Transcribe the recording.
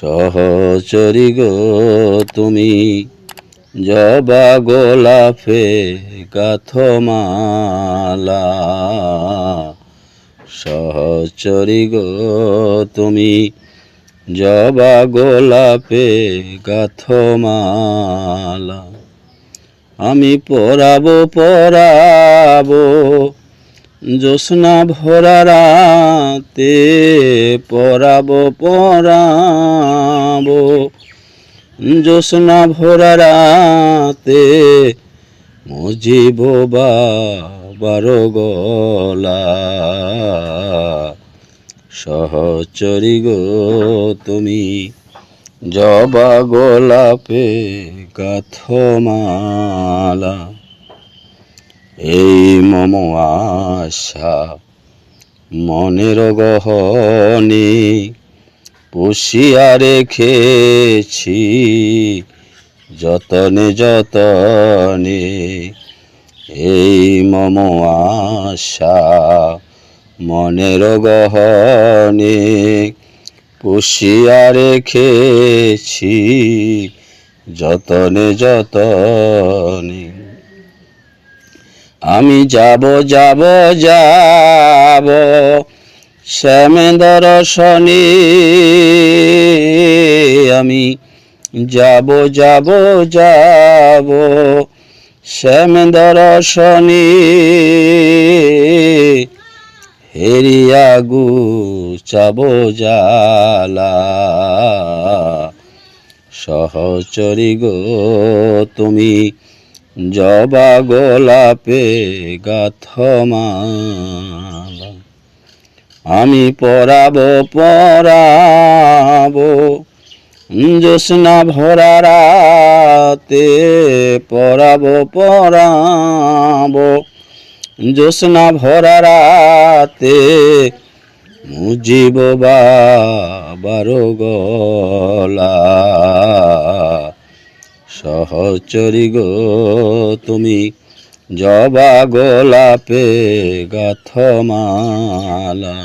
সহচরি গো তুমি, জবা গোলাপে গাথমালা। সহচরি গো তুমি, জবা গোলাপে গাথমালা। আমি পরাবো পরাবো জ্যোৎস্না ভরা রাতে পরাবো পরাবো। জ্যোৎস্না ভরা রাতে মজিব বারো গলা। সহচরি গো তুমি জবা গোলাপে গাথমালা এই মম আশা, মনের গহনে পুষিয়া রেখেছি, যতনে যতনে এই মম আশা, মনের গহনে পুষিয়া রেখেছি, যতনে যতনে আমি যাব যাব যাব। শ্যামেন্দর শনি, আমি যাব যাব যাব। শ্যামেন্দর শনি, হেরিয়া গু চাব জালা সহচরি গো তুমি জবা গোলাপে গাথমালা। আমি পরাবো পরাবো, জ্যোৎস্না ভরা রাতে পরাবো পরাবো, জ্যোৎস্না ভরা রাতে মুজিব বারো গলা। সহচরি গো তুমি জবা গোলাপে গাথমালা।